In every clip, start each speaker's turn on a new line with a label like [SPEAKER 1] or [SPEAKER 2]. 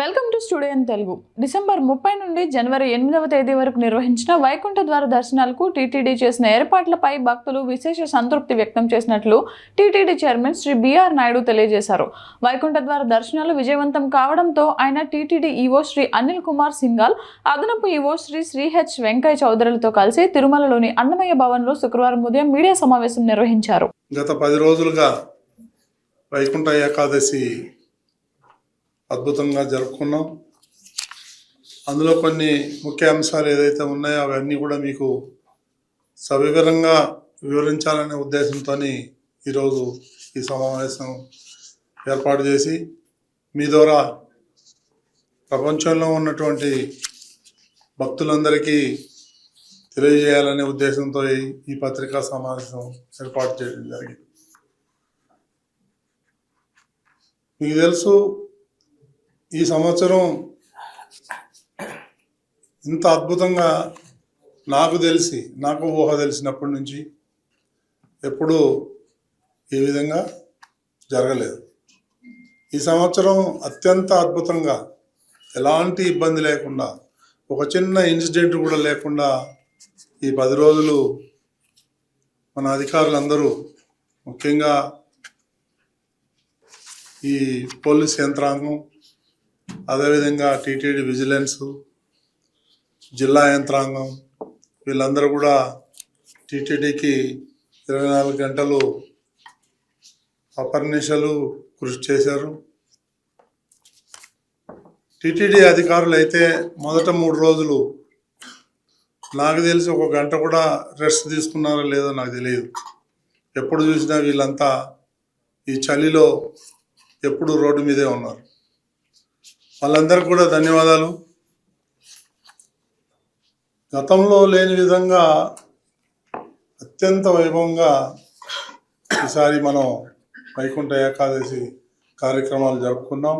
[SPEAKER 1] Welcome to studio in Telugu December ముప్పై నుండి జనవరి ఎనిమిదవ తేదీ వరకు నిర్వహించిన వైకుంఠ ద్వార దర్శనాలకు టీటీడీ చేసిన ఏర్పాట్లపై భక్తులు విశేష సంతృప్తి వ్యక్తం చేసినట్లు టీటీడీ చైర్మన్ శ్రీ బిఆర్ నాయుడు తెలియజేశారు. వైకుంఠ ద్వార దర్శనాలు విజయవంతం కావడంతో ఆయన టీటీడీ ఈవో శ్రీ అనిల్ కుమార్ సింగాల్ అదనపు ఈవో శ్రీ శ్రీ హెచ్ వెంకయ్య చౌదరులతో కలిసి తిరుమలలోని అన్నమయ్య భవన్లో శుక్రవారం ఉదయం మీడియా సమావేశం నిర్వహించారు.
[SPEAKER 2] గత పది రోజులుగా వైకుంఠ ఏకాదశి అద్భుతంగా జరుపుకున్నాం. అందులో కొన్ని ముఖ్య అంశాలు ఏదైతే ఉన్నాయో అవన్నీ కూడా మీకు సవివరంగా వివరించాలనే ఉద్దేశంతో ఈరోజు ఈ సమావేశం ఏర్పాటు చేసి మీ ద్వారా ప్రపంచంలో ఉన్నటువంటి భక్తులందరికీ తెలియజేయాలనే ఉద్దేశంతో ఈ- ఈ పత్రికా సమావేశం ఏర్పాటు చేయడం జరిగింది. మీకు తెలుసు ఈ సంవత్సరం ఇంత అద్భుతంగా నాకు తెలిసి నాకు ఊహ తెలిసినప్పటి నుంచి ఎప్పుడూ ఈ విధంగా జరగలేదు. ఈ సంవత్సరం అత్యంత అద్భుతంగా ఎలాంటి ఇబ్బంది లేకుండా ఒక చిన్న ఇన్సిడెంట్ కూడా లేకుండా ఈ పది రోజులు మన అధికారులందరూ ముఖ్యంగా ఈ పోలీస్ యంత్రాంగం అదేవిధంగా టీటీడీ విజిలెన్స్ జిల్లా యంత్రాంగం వీళ్ళందరూ కూడా టీటీడీకి ఇరవై నాలుగు గంటలు అపర్నిశలు కృషి చేశారు. టీటీడీ అధికారులు అయితే మొదట మూడు రోజులు నాకు తెలిసి ఒక గంట కూడా రెస్ట్ తీసుకున్నారో లేదో నాకు తెలియదు. ఎప్పుడు చూసినా వీళ్ళంతా ఈ చలిలో ఎప్పుడు రోడ్డు మీదే ఉన్నారు. వాళ్ళందరికీ కూడా ధన్యవాదాలు. గతంలో లేని విధంగా అత్యంత వైభవంగా ఈసారి మనం వైకుంఠ ఏకాదశి కార్యక్రమాలు జరుపుకున్నాం.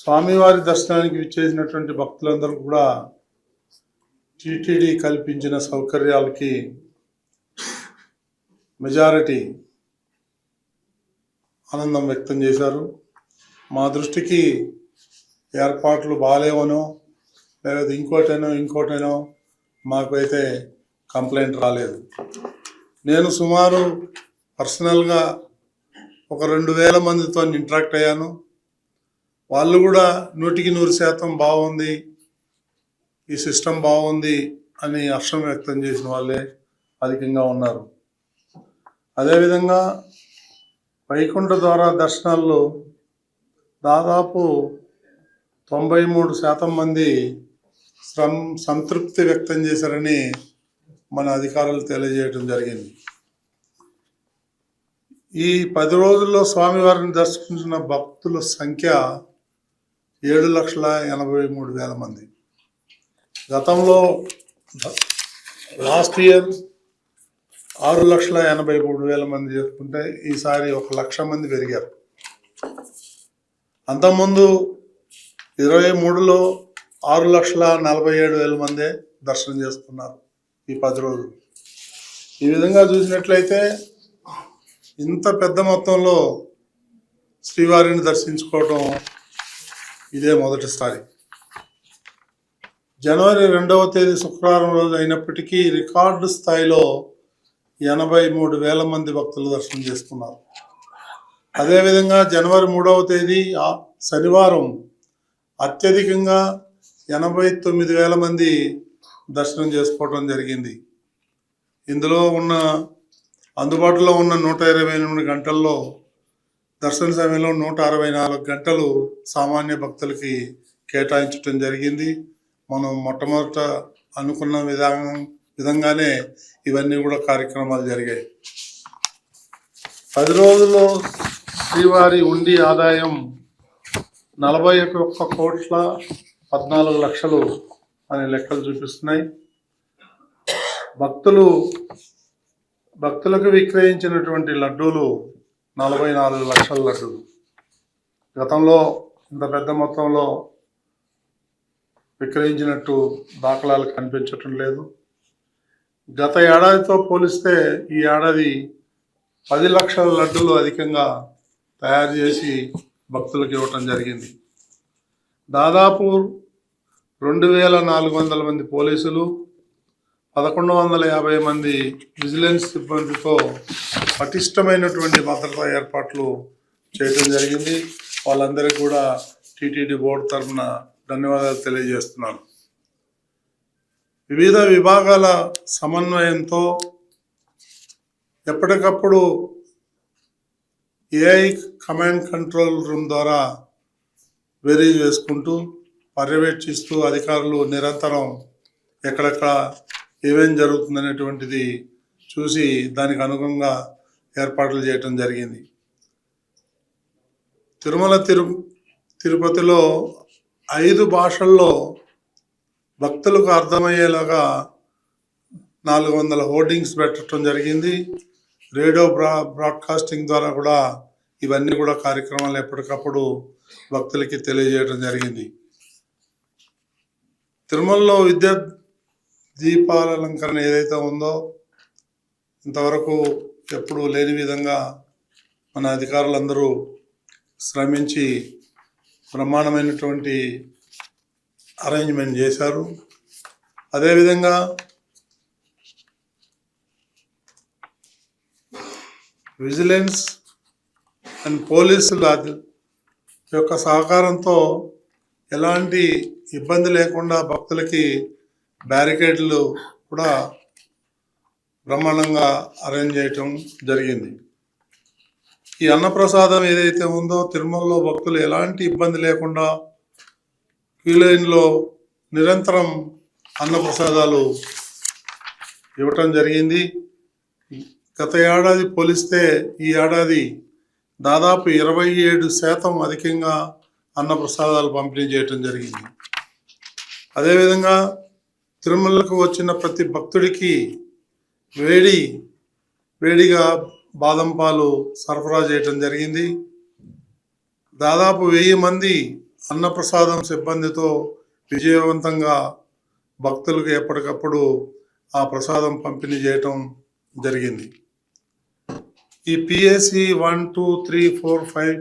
[SPEAKER 2] స్వామివారి దర్శనానికి విచ్చేసినటువంటి భక్తులందరూ కూడా టీటీడీ కల్పించిన సౌకర్యాలకి మెజారిటీ ఆనందం వ్యక్తం చేశారు. మా దృష్టికి ఏర్పాట్లు బాగాలేవనో లేదా ఇంకోటేనో ఇంకోటేనో మాకు అయితే కంప్లైంట్ రాలేదు. నేను సుమారు పర్సనల్గా ఒక రెండు వేల మందితో ఇంటరాక్ట్ అయ్యాను. వాళ్ళు కూడా నూటికి నూరు శాతం బాగుంది ఈ సిస్టమ్ బాగుంది అని హర్షం వ్యక్తం చేసిన వాళ్ళే అధికంగా ఉన్నారు. అదేవిధంగా వైకుంఠ ద్వారా దర్శనాల్లో దాదాపు తొంభై మూడు శాతం మంది సం సంతృప్తి వ్యక్తం చేశారని మన అధికారులు తెలియజేయడం జరిగింది. ఈ పది రోజుల్లో స్వామివారిని దర్శించిన భక్తుల సంఖ్య ఏడు లక్షల ఎనభై మూడు వేల మంది. గతంలో లాస్ట్ ఇయర్ ఆరు లక్షల ఎనభై మూడు వేల మంది చేసుకుంటే ఈసారి ఒక లక్ష మంది పెరిగారు. అంతకుముందు ఇరవై మూడులో ఆరు లక్షల నలభై ఏడు వేల మందే దర్శనం చేసుకున్నారు ఈ పది రోజులు. ఈ విధంగా చూసినట్లయితే ఇంత పెద్ద మొత్తంలో శ్రీవారిని దర్శించుకోవటం ఇదే మొదటిసారి జనవరి రెండవ తేదీ శుక్రవారం రోజు అయినప్పటికీ రికార్డు స్థాయిలో ఎనభై మూడు వేల మంది భక్తులు దర్శనం చేసుకున్నారు. అదేవిధంగా జనవరి మూడవ తేదీ ఆ శనివారం అత్యధికంగా ఎనభై తొమ్మిది వేల మంది దర్శనం చేసుకోవడం జరిగింది. ఇందులో ఉన్న అందుబాటులో ఉన్న నూట ఇరవై ఎనిమిది గంటల్లో దర్శన సమయంలో నూట అరవై నాలుగు గంటలు సామాన్య భక్తులకి కేటాయించడం జరిగింది. మనం మొట్టమొదట అనుకున్న విధానం విధంగానే ఇవన్నీ కూడా కార్యక్రమాలు జరిగాయి. పది రోజుల్లో శ్రీవారి ఉండి ఆదాయం నలభై ఒక్క కోట్ల పద్నాలుగు లక్షలు అనే లెక్కలు చూపిస్తున్నాయి. భక్తులు భక్తులకు విక్రయించినటువంటి లడ్డూలు నలభై నాలుగు లక్షల లడ్డూలు. గతంలో ఇంత పెద్ద మొత్తంలో విక్రయించినట్టు దాఖలాలు కనిపించటం లేదు. గత ఏడాదితో పోలిస్తే ఈ ఏడాది పది లక్షల లడ్డూలు అధికంగా తయారు చేసి భక్తులకు ఇవ్వటం జరిగింది. దాదాపు రెండు వేల నాలుగు వందల మంది పోలీసులు పదకొండు వందల యాభై మంది విజిలెన్స్ సిబ్బందితో పటిష్టమైనటువంటి భద్రతా ఏర్పాట్లు చేయడం జరిగింది. వాళ్ళందరికీ కూడా టీటీడీ బోర్డు తరఫున ధన్యవాదాలు తెలియజేస్తున్నాను. వివిధ విభాగాల సమన్వయంతో ఎప్పటికప్పుడు ఏఐ కమాండ్ కంట్రోల్ రూమ్ ద్వారా వెరీ చేసుకుంటూ పర్యవేక్షిస్తూ అధికారులు నిరంతరం ఎక్కడెక్కడ ఏమేం జరుగుతుందనేటువంటిది చూసి దానికి అనుగుణంగా ఏర్పాట్లు చేయటం జరిగింది. తిరుమల తిరు తిరుపతిలో ఐదు భాషల్లో భక్తులకు అర్థమయ్యేలాగా నాలుగు వందల హోర్డింగ్స్ పెట్టడం జరిగింది. రేడియో బ్రా బ్రాడ్కాస్టింగ్ ద్వారా కూడా ఇవన్నీ కూడా కార్యక్రమాలు ఎప్పటికప్పుడు భక్తులకి తెలియజేయడం జరిగింది. తిరుమలలో విద్యా దీపాల అలంకరణ ఏదైతే ఉందో ఇంతవరకు ఎప్పుడూ లేని విధంగా మన అధికారులందరూ శ్రమించి బ్రహ్మాండమైనటువంటి అరేంజ్మెంట్ చేశారు. అదేవిధంగా విజిలెన్స్ అండ్ పోలీసుల యొక్క సహకారంతో ఎలాంటి ఇబ్బంది లేకుండా భక్తులకి బ్యారికేడ్లు కూడా బ్రహ్మాండంగా అరేంజ్ చేయటం జరిగింది. ఈ అన్నప్రసాదం ఏదైతే ఉందో తిరుమలలో భక్తులు ఎలాంటి ఇబ్బంది లేకుండా క్యూలైన్లో నిరంతరం అన్నప్రసాదాలు ఇవ్వటం జరిగింది. గత ఏడాది పోలిస్తే ఈ ఏడాది దాదాపు ఇరవై ఏడు శాతం అధికంగా అన్నప్రసాదాలు పంపిణీ చేయటం జరిగింది. అదేవిధంగా తిరుమలకు వచ్చిన ప్రతి భక్తుడికి వేడి వేడిగా బాదం పాలు సరఫరా చేయటం జరిగింది. దాదాపు వెయ్యి మంది అన్నప్రసాదం సిబ్బందితో విజయవంతంగా భక్తులకు ఎప్పటికప్పుడు ఆ ప్రసాదం పంపిణీ చేయటం జరిగింది. ఈ PSC one two three four five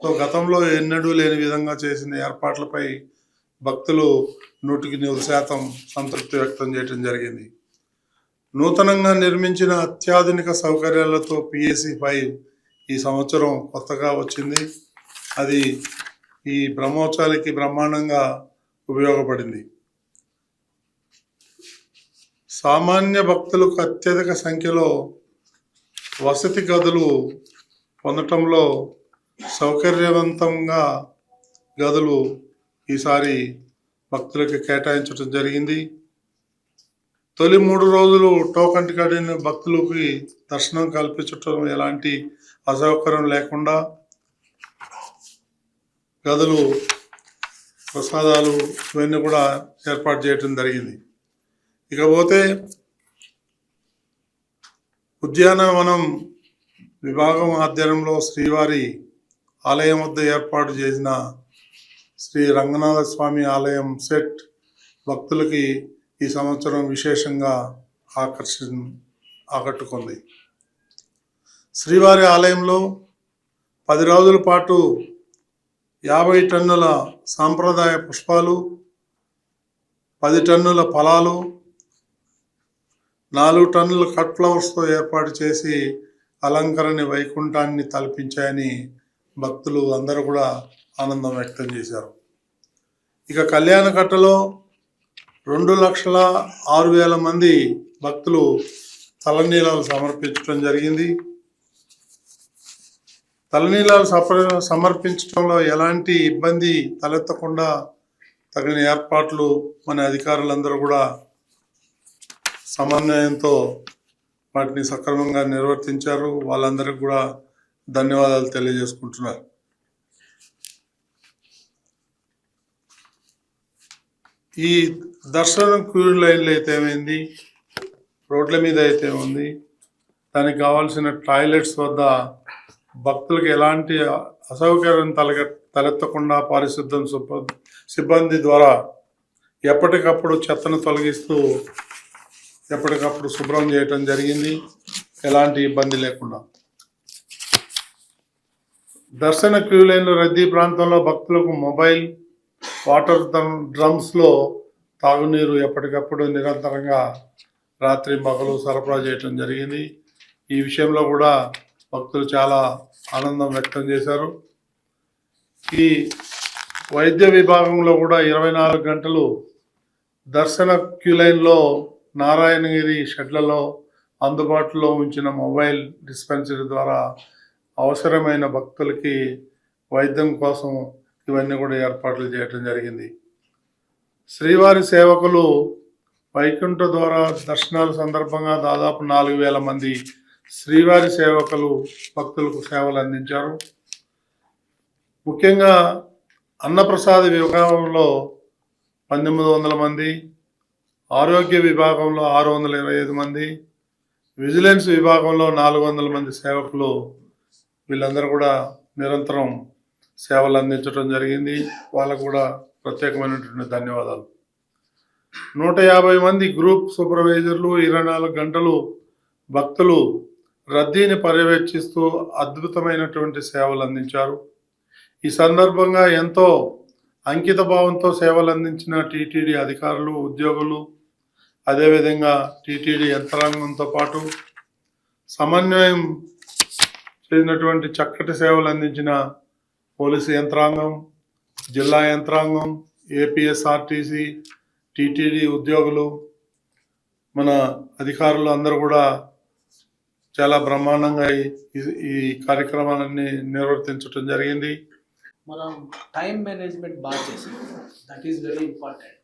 [SPEAKER 2] గతంలో ఎన్నడూ లేని విధంగా చేసిన ఏర్పాట్లపై భక్తులు నూటికి నూరు శాతం సంతృప్తి వ్యక్తం చేయడం జరిగింది. నూతనంగా నిర్మించిన అత్యాధునిక సౌకర్యాలతో పిఎస్సి ఫైవ్ ఈ సంవత్సరం కొత్తగా వచ్చింది. అది ఈ బ్రహ్మోత్సవాలకి బ్రహ్మాండంగా ఉపయోగపడింది. సామాన్య భక్తులకు అత్యధిక సంఖ్యలో వసతి గదులు పొందటంలో సౌకర్యవంతంగా గదులు ఈసారి భక్తులకు కేటాయించడం జరిగింది. తొలి మూడు రోజులు టోకన్ కడిన భక్తులకి దర్శనం కల్పించటం ఎలాంటి అసౌకర్యం లేకుండా గదులు ప్రసాదాలు ఇవన్నీ కూడా ఏర్పాటు చేయటం జరిగింది. ఇకపోతే ఉద్యానవనం విభాగం ఆధ్వర్యంలో శ్రీవారి ఆలయం వద్ద ఏర్పాటు చేసిన శ్రీ రంగనాథ స్వామి ఆలయం సెట్ భక్తులకి ఈ సంవత్సరం విశేషంగా ఆకర్షి ఆకట్టుకుంది. శ్రీవారి ఆలయంలో పది రోజుల పాటు యాభై టన్నుల సాంప్రదాయ పుష్పాలు పది టన్నుల ఫలాలు నాలుగు టన్నుల కట్ ఫ్లవర్స్తో ఏర్పాటు చేసి అలంకరణ వైకుంఠాన్ని తలపించాయని భక్తులు అందరూ కూడా ఆనందం వ్యక్తం చేశారు. ఇక కళ్యాణకట్టలో రెండు లక్షల ఆరు వేల మంది భక్తులు తలనీలాలు సమర్పించడం జరిగింది. తలనీలాలు సప సమర్పించడంలో ఎలాంటి ఇబ్బంది తలెత్తకుండా తగిన ఏర్పాట్లు మన అధికారులందరూ కూడా సమన్వయంతో వాటిని సక్రమంగా నిర్వర్తించారు. వాళ్ళందరికీ కూడా ధన్యవాదాలు తెలియజేసుకుంటున్నారు ఈ దర్శనం క్యూ లైన్లు అయితే ఏమైంది? రోడ్ల మీద అయితే ఉంది దానికి కావాల్సిన టాయిలెట్స్ వద్ద భక్తులకు ఎలాంటి అసౌకర్యం తలగ తలెత్తకుండా పారిశుద్ధం సిబ్బంది ద్వారా ఎప్పటికప్పుడు చెత్తను తొలగిస్తూ ఎప్పటికప్పుడు శుభ్రం చేయటం జరిగింది. ఎలాంటి ఇబ్బంది లేకుండా. దర్శన క్యూ లైన్లు రద్దీ ప్రాంతంలో భక్తులకు మొబైల్ వాటర్ డ్రమ్స్లో తాగునీరు ఎప్పటికప్పుడు నిరంతరంగా రాత్రి మగలు సరఫరా చేయటం జరిగింది. ఈ విషయంలో కూడా భక్తులు చాలా ఆనందం వ్యక్తం చేశారు. ఈ వైద్య విభాగంలో కూడా ఇరవై నాలుగు గంటలు దర్శన క్యూ లైన్లో నారాయణగిరి షెడ్లలో అందుబాటులో ఉంచిన మొబైల్ డిస్పెన్సరీ ద్వారా అవసరమైన భక్తులకి వైద్యం కోసం ఇవన్నీ కూడా ఏర్పాట్లు చేయటం జరిగింది. శ్రీవారి సేవకులు వైకుంఠ ద్వారా దర్శనాల సందర్భంగా దాదాపు నాలుగు వేల మంది శ్రీవారి సేవకులు భక్తులకు సేవలు అందించారు. ముఖ్యంగా అన్నప్రసాద విభాగంలో పంతొమ్మిది వందల మంది ఆరోగ్య విభాగంలో ఆరు వందల ఇరవై ఐదు మంది విజిలెన్స్ విభాగంలో నాలుగు వందల మంది సేవకులు వీళ్ళందరూ కూడా నిరంతరం సేవలు అందించడం జరిగింది. వాళ్ళకు కూడా ప్రత్యేకమైనటువంటి ధన్యవాదాలు. నూట యాభై మంది గ్రూప్ సూపర్వైజర్లు ఇరవై నాలుగు గంటలు భక్తులు రద్దీని పర్యవేక్షిస్తూ అద్భుతమైనటువంటి సేవలు అందించారు. ఈ సందర్భంగా ఎంతో అంకిత భావంతో సేవలు అందించిన టీటీడీ అధికారులు ఉద్యోగులు అదేవిధంగా టీటీడీ యంత్రాంగంతో పాటు సమన్వయం చేసినటువంటి చక్కటి సేవలు అందించిన పోలీసు యంత్రాంగం జిల్లా యంత్రాంగం ఏపీఎస్ఆర్టీసీ టీటీడీ ఉద్యోగులు మన అధికారులు అందరూ కూడా చాలా బ్రహ్మాండంగా ఈ- ఈ- కార్యక్రమాలన్నీ నిర్వర్తించడం జరిగింది.
[SPEAKER 3] మనం టైం మేనేజ్మెంట్ బాగా చేసాం. దట్ ఈస్ వెరీ ఇంపార్టెంట్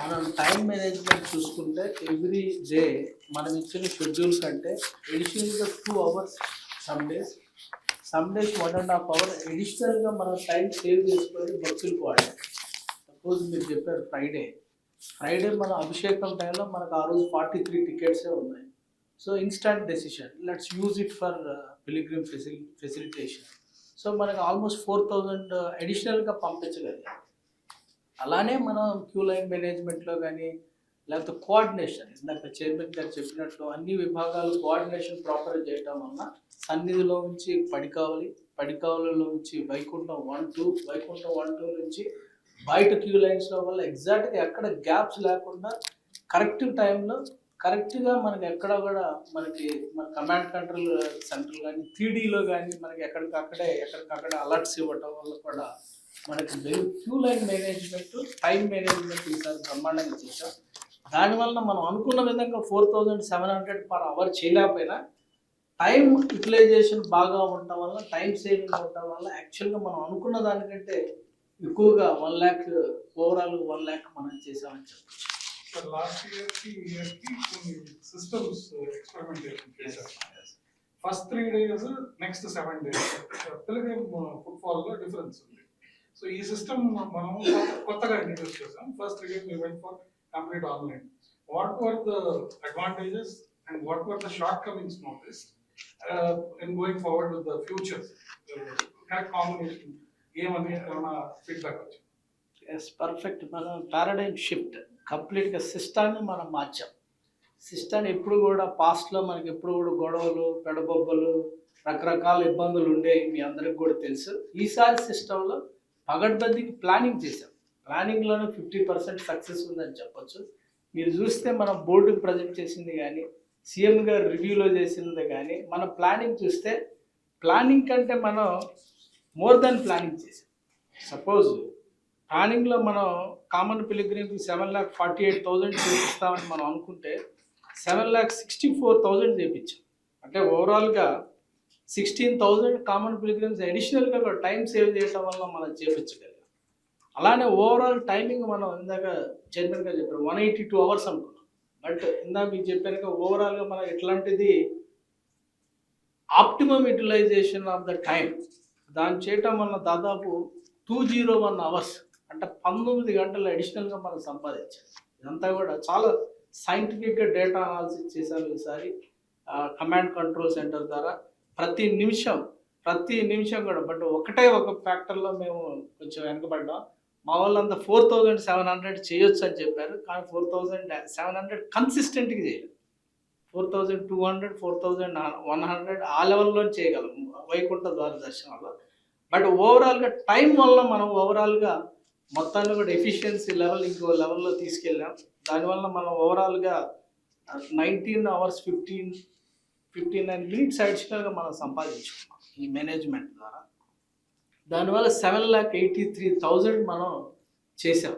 [SPEAKER 3] మనం టైం మేనేజ్మెంట్ చూసుకుంటే ఎవ్రీ డే మనం ఇచ్చిన షెడ్యూల్ కంటే ఎడిషనల్గా two hours some days some days one and half hour ఎడిషనల్గా మనం టైం సేవ్ చేసుకొని భక్తులకు వాడాలి. సపోజ్ మీరు చెప్పారు ఫ్రైడే ఫ్రైడే మన అభిషేకం టైంలో మనకు ఆ రోజు ఫార్టీ త్రీ టికెట్సే ఉన్నాయి. So instant decision let's use it for pilgrim facili facilitation so మనకు ఆల్మోస్ట్ ఫోర్ థౌజండ్ అడిషనల్గా పంపించగలిగాం. అలానే మనం క్యూ లైన్ మేనేజ్మెంట్లో కానీ లేకపోతే కోఆర్డినేషన్ ఇందాక చైర్మన్ గారు చెప్పినట్లు అన్ని విభాగాలు కోఆర్డినేషన్ ప్రాపర్గా చేయటం వలన సన్నిధిలో నుంచి పడికావలి పడికావలిలో నుంచి Vaikuntham one two Vaikuntham one two నుంచి బయట క్యూ లైన్స్లో వల్ల ఎగ్జాక్ట్గా ఎక్కడ గ్యాప్స్ లేకుండా కరెక్ట్ టైంలో కరెక్ట్గా మనకి ఎక్కడ కూడా మనకి మన కమాండ్ కంట్రోల్ సెంటర్ కానీ త్రీడీలో కానీ మనకి ఎక్కడికక్కడే ఎక్కడికక్కడ అలర్ట్స్ ఇవ్వటం వల్ల కూడా మనకి queue line management time management ఈసారి బ్రహ్మాండంగా చేసాం దానివల్ల మనం అనుకున్న విధంగా four thousand seven hundred per hour చేయలేకపోయినా టైం యూటిలైజేషన్ బాగా ఉండటం వల్ల టైం సేవింగ్ ఉండటం వల్ల యాక్చువల్గా మనం అనుకున్న దానికంటే ఎక్కువగా one lakh overall one lakh మనం చేసామని చెప్పచ్చు.
[SPEAKER 4] లాస్ట్ కొన్ని సిస్టమ్స్ ఎక్స్పెరిమెంటేషన్ చేశారు first three days next seven days pilgrim foot ఫాల్లో difference ఉంది. సో ఈ సిస్టమ్ మనం కొత్తగా ఇంట్రడ్యూస్ చేసాం. First three days went for complete online what were the advantages and what were the shortcomings notice in going forward with the future correct combination ఏమని ఏమైనా feedback వచ్చింది
[SPEAKER 3] yes perfect మనం paradigm shift కంప్లీట్గా సిస్టాన్ని మనం మార్చాం. సిస్టాన్ని ఎప్పుడు కూడా పాస్ట్లో మనకి ఎప్పుడు కూడా గొడవలు పెడబొబ్బలు రకరకాల ఇబ్బందులు ఉండేవి మీ అందరికి కూడా తెలుసు. ఈసారి సిస్టంలో పగడ్బందీకి ప్లానింగ్ చేసాం ప్లానింగ్లోనే ఫిఫ్టీ పర్సెంట్ సక్సెస్ ఉందని చెప్పొచ్చు. మీరు చూస్తే మనం బోర్డుకి ప్రజెంట్ చేసింది కానీ సీఎం గారు రివ్యూలో చేసింది కానీ మన ప్లానింగ్ చూస్తే ప్లానింగ్ కంటే మనం మోర్ దాన్ ప్లానింగ్ చేసాం సపోజ్ ప్లానింగ్లో మనం common పిలిగ్రిమ్కి seven lakh forty eight thousand చేపిస్తామని మనం అనుకుంటే seven lakh sixty four thousand చేపించాం. అంటే ఓవరాల్గా సిక్స్టీన్ థౌజండ్ కామన్ పిలిగ్రిమ్స్ అడిషనల్గా కూడా టైం సేవ్ చేయడం వల్ల మనం చేపించగలిగాం. అలానే ఓవరాల్ టైమింగ్ మనం ఇందాక చైర్మన్గా చెప్పారు వన్ ఎయిటీ టూ అవర్స్ అనుకున్నాం. బట్ ఇందాక మీకు చెప్పానుక ఓవరాల్గా మనం ఎట్లాంటిది optimum utilization of the time దాన్ని చేయటం వల్ల దాదాపు టూ జీరో వన్ అవర్స్ అంటే పంతొమ్మిది గంటలు అడిషనల్గా మనం సంపాదించాం. ఇదంతా కూడా చాలా సైంటిఫిక్గా డేటా అనాలిసిస్ చేశాను ఈసారి కమాండ్ కంట్రోల్ సెంటర్ ద్వారా. ప్రతి నిమిషం ప్రతి నిమిషం కూడా. బట్ ఒకటే ఒక ఫ్యాక్టర్లో మేము కొంచెం వెనకబడ్డాం. మా వాళ్ళంతా ఫోర్ థౌజండ్ సెవెన్ హండ్రెడ్ చేయొచ్చు అని చెప్పారు. కానీ ఫోర్ థౌజండ్ సెవెన్ హండ్రెడ్ కన్సిస్టెంట్గా చేయలేదు. Four thousand two hundred four thousand one hundred ఆ లెవెల్లో చేయగలం. వైకుంఠ ద్వార దర్శనంలో బట్ ఓవరాల్గా టైం వల్ల మనం ఓవరాల్గా మొత్తాన్ని కూడా ఎఫిషియన్సీ లెవెల్ ఇంకో లెవెల్లో తీసుకెళ్ళాం. దానివల్ల మనం ఓవరాల్గా nineteen hours fifteen fifteen nine minutes అడిషనల్గా మనం సంపాదించుకున్నాం ఈ మేనేజ్మెంట్ ద్వారా. దానివల్ల seven lakh eighty three thousand మనం చేసాం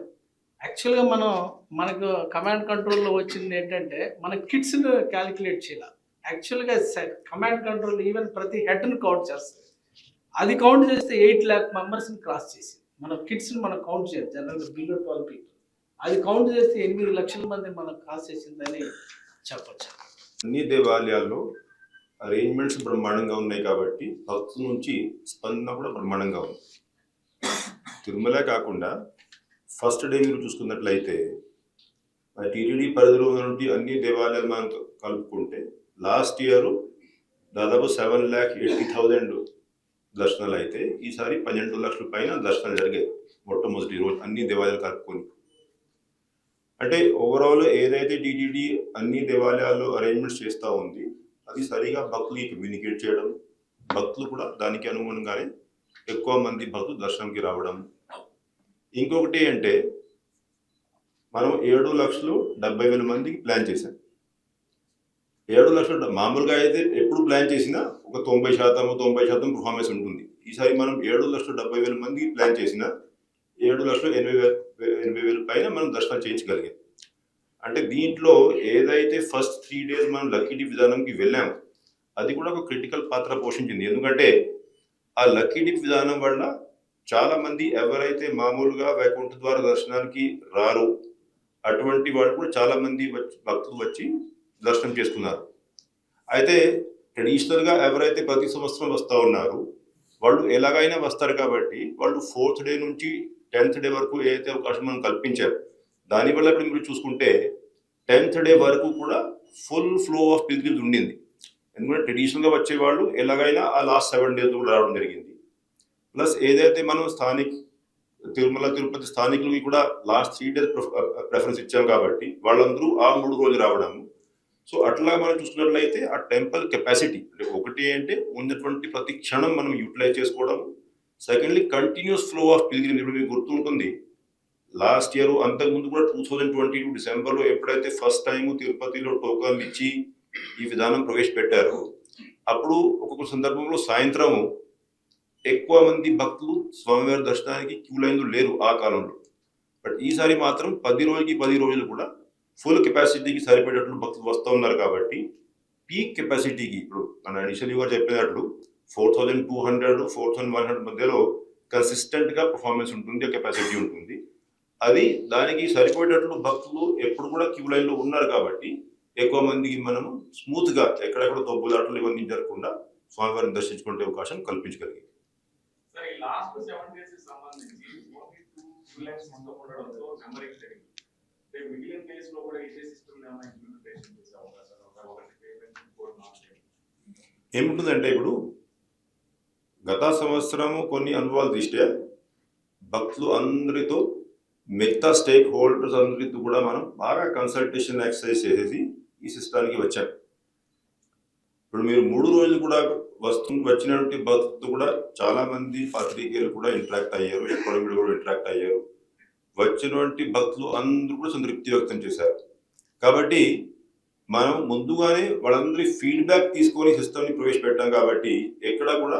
[SPEAKER 3] యాక్చువల్గా మనం మనకు కమాండ్ కంట్రోల్లో వచ్చింది ఏంటంటే మన కిట్స్ని క్యాలిక్యులేట్ చేయాలి. యాక్చువల్గా కమాండ్ కంట్రోల్ ఈవెన్ ప్రతి హెడ్ని కౌంట్ చేస్తుంది అది కౌంట్ చేస్తే ఎయిట్ ల్యాక్ మెంబర్స్ని క్రాస్ చేసి మన కిడ్స్ని మనం కౌంట్ చేయాలి. జనరల్గా బిలో ట్వెల్వ్ పీపుల్ అది కౌంట్ చేస్తే ఎనిమిది లక్షల మంది మనం క్రాస్ చేసిందని చెప్పచ్చు.
[SPEAKER 5] అన్ని దేవాలయాల్లో అరేంజ్మెంట్స్ బ్రహ్మాండంగా ఉన్నాయి కాబట్టి భక్తుల నుంచి స్పందన కూడా బ్రహ్మాండంగా ఉంది. తిరుమల కాకుండా ఫస్ట్ డే మీరు చూసుకున్నట్లయితే టీటీడీ పరిధిలో ఉన్నటువంటి అన్ని దేవాలయాలు మనం కలుపుకుంటే లాస్ట్ ఇయర్ దాదాపు సెవెన్ ల్యాక్ ఎయిటీ థౌజండ్ దర్శనాలు అయితే ఈసారి పన్నెండు లక్షల పైన దర్శనాలు జరిగాయి. మొట్టమొదటి రోజు అన్ని దేవాలయాలు కలుపుకొని. అంటే ఓవరాల్ ఏదైతే టీటీడీ అన్ని దేవాలయాల్లో అరేంజ్మెంట్స్ చేస్తూ ఉంది అది సరిగా భక్తులకి కమ్యూనికేట్ చేయడం భక్తులు కూడా దానికి అనుగుణంగానే ఎక్కువ మంది భక్తులు దర్శనంకి రావడం. ఇంకొకటి అంటే మనం ఏడు లక్షలు డెబ్బై వేల మందికి ప్లాన్ చేశాం. ఏడు లక్షలు మామూలుగా అయితే ఎప్పుడు ప్లాన్ చేసినా ఒక తొంభై శాతం తొంభై శాతం పర్ఫార్మెన్స్ ఉంటుంది. ఈసారి మనం ఏడు లక్షలు డెబ్బై వేల మందికి ప్లాన్ చేసినా ఏడు లక్షలు ఎనభై వేల ఎనభై వేల పైన మనం దర్శనం చేయించగలిగాం. అంటే దీంట్లో ఏదైతే ఫస్ట్ త్రీ డేస్ మనం లక్కీ డిప్ విధానంకి వెళ్ళాము అది కూడా ఒక క్రిటికల్ పాత్ర పోషించింది. ఎందుకంటే ఆ లక్కీ డిప్ విధానం వల్ల చాలామంది ఎవరైతే మామూలుగా వైకుంఠ ద్వార దర్శనానికి రారు అటువంటి వాళ్ళు కూడా చాలామంది వచ్చి భక్తులు వచ్చి దర్శనం చేసుకున్నారు. అయితే ట్రెడిషనల్గా ఎవరైతే ప్రతి సంవత్సరం వస్తూ ఉన్నారు వాళ్ళు ఎలాగైనా వస్తారు కాబట్టి వాళ్ళు ఫోర్త్ డే నుంచి టెన్త్ డే వరకు ఏదైతే అవకాశం మనం కల్పించారు దానివల్ల ఇప్పుడు మీరు చూసుకుంటే టెన్త్ డే వరకు కూడా ఫుల్ ఫ్లో ఆఫ్ పిల్గ్రిమ్స్ ఉండింది. ఎందుకంటే ట్రెడిషనల్గా వచ్చేవాళ్ళు ఎలాగైనా ఆ లాస్ట్ సెవెన్ డేస్ కూడా రావడం జరిగింది. ప్లస్ ఏదైతే మనం స్థానిక్ తిరుమల తిరుపతి స్థానికులకి కూడా లాస్ట్ త్రీ డేస్ ప్రిఫరెన్స్ ఇచ్చాం కాబట్టి వాళ్ళందరూ ఆ మూడు రోజులు రావడం. సో అట్లా మనం చూసుకున్నట్లయితే ఆ టెంపుల్ కెపాసిటీ అంటే ఒకటి అంటే ఉన్నటువంటి ప్రతి క్షణం మనం యూటిలైజ్ చేసుకోవడం. Secondly continuous flow of pilgrim ఇప్పుడు మీకు గుర్తుంటుంది. లాస్ట్ ఇయర్ అంతకుముందు కూడా టూ థౌజండ్ ట్వంటీ టూ డిసెంబర్లో ఎప్పుడైతే ఫస్ట్ టైం తిరుపతిలో టోకన్లు ఇచ్చి ఈ విధానం ప్రవేశపెట్టారో అప్పుడు ఒక్కొక్క సందర్భంలో సాయంత్రం ఎక్కువ మంది భక్తులు స్వామివారి దర్శనానికి క్యూ లైన్లు లేరు ఆ కాలంలో. బట్ ఈసారి మాత్రం పది రోజులకి పది రోజులు కూడా ఫుల్ కెపాసిటీకి సరిపడేటట్లు భక్తులు వస్తూ ఉన్నారు కాబట్టి పీక్ కెపాసిటీకి ఇప్పుడు మన ఇషల్ గారు చెప్పినట్లు four thousand two hundred four thousand one hundred మధ్యలో కన్సిస్టెంట్గా పర్ఫార్మెన్స్ ఉంటుంది కెపాసిటీ ఉంటుంది. అది దానికి సరిపోయేటట్లు భక్తులు ఎప్పుడు కూడా క్యూ లైన్లో ఉన్నారు కాబట్టి ఎక్కువ మందికి మనము స్మూత్గా ఎక్కడెక్కడ తొబ్బులాటలు ఇవన్నీ జరగకుండా స్వామివారిని దర్శించుకునే అవకాశం కల్పించగలిగింది ఏముంటుందంటే ఇప్పుడు గత సంవత్సరము కొన్ని అనుభవాలు దృష్ట్యా భక్తులు అందరితో మిగతా స్టేక్ హోల్డర్స్ అందరితో కూడా మనం బాగా కన్సల్టేషన్ ఎక్సర్సైజ్ చేసేసి ఈ సిస్టానికి వచ్చాం. ఇప్పుడు మీరు మూడు రోజులు కూడా వస్తు వచ్చినటువంటి భక్తులు కూడా చాలా మంది పత్రికలు కూడా ఇంటరాక్ట్ అయ్యారు ఎక్కడ కూడా ఇంటరాక్ట్ అయ్యారు. వచ్చినటువంటి భక్తులు అందరూ కూడా సంతృప్తి వ్యక్తం చేశారు. కాబట్టి మనం ముందుగానే వాళ్ళందరి ఫీడ్బ్యాక్ తీసుకొని సిస్టమ్ని ప్రవేశపెట్టాం కాబట్టి ఎక్కడ కూడా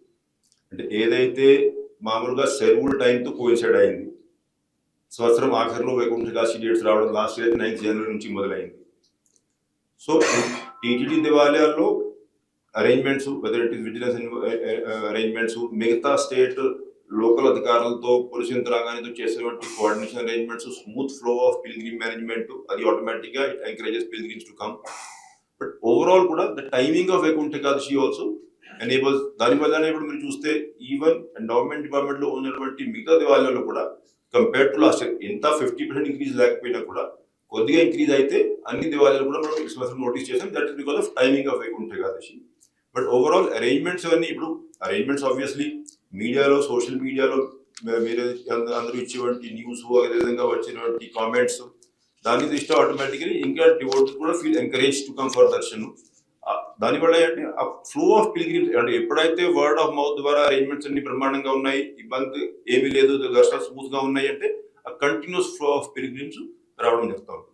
[SPEAKER 5] అంటే ఏదైతే మామూలుగా సెలవుల టైంతో కోయిన్సైడ్ అయింది సంవత్సరం ఆఖరిలో వైకుంఠ ఏకాదశి డేట్స్ రావడం లాస్ట్ ఇయర్ నైన్త్ జనవరి నుంచి మొదలైంది. సో టీటీడీ దేవాలయాల్లో arrangements whether it is vigilance arrangements మిగతా స్టేట్ లోకల్ అధికారులతో పోలీస్ యంత్రాంగానితో చేసినటువంటి coordination arrangements smooth flow of pilgrim management అది ఆటోమేటిక్గా it encourages pilgrims to come but overall కూడా the timing of Vaikuntha Ekadashi also enable దానివల్లనే ఇప్పుడు మీరు చూస్తే ఈవెన్ ఎండోమెంట్ డిపార్ట్మెంట్లో ఉన్నటువంటి మిగతా దేవాలయాల్లో కూడా కంపేర్ టు లాస్ట్ ఇయర్ ఎంత ఫిఫ్టీ పర్సెంట్ ఇంక్రీజ్ లేకపోయినా కూడా కొద్దిగా ఇంక్రీజ్ అయితే అన్ని దేవాలయాలు కూడా మనం ఈ సంవత్సరం నోటీస్ చేసాం. That is because of timing of Vaikuntha Ekadashi but overall arrangements అవన్నీ ఇప్పుడు అరేంజ్మెంట్స్ ఆబ్వియస్లీ మీడియాలో సోషల్ మీడియాలో మీరు అందరూ ఇచ్చేటువంటి న్యూస్ అదేవిధంగా వచ్చినటువంటి కామెంట్స్ దాని దృష్టి ఆటోమేటికలీ ఇంకా డివోట్ కూడా feel encourage to come for darshan. దానివల్ల ఏంటి? ఆ ఫ్లో ఆఫ్ పిల్గ్రిమ్స్ అంటే ఎప్పుడైతే వర్డ్ ఆఫ్ మౌత్ ద్వారా అరేంజ్మెంట్స్ అన్ని బ్రహ్మాండంగా ఉన్నాయి ఇబ్బంది ఏమీ లేదు దర్శనాలు స్మూత్గా ఉన్నాయి అంటే ఆ కంటిన్యూస్ ఫ్లో ఆఫ్ పిల్గ్రిమ్స్ రావడం జరుగుతూ ఉంటుంది.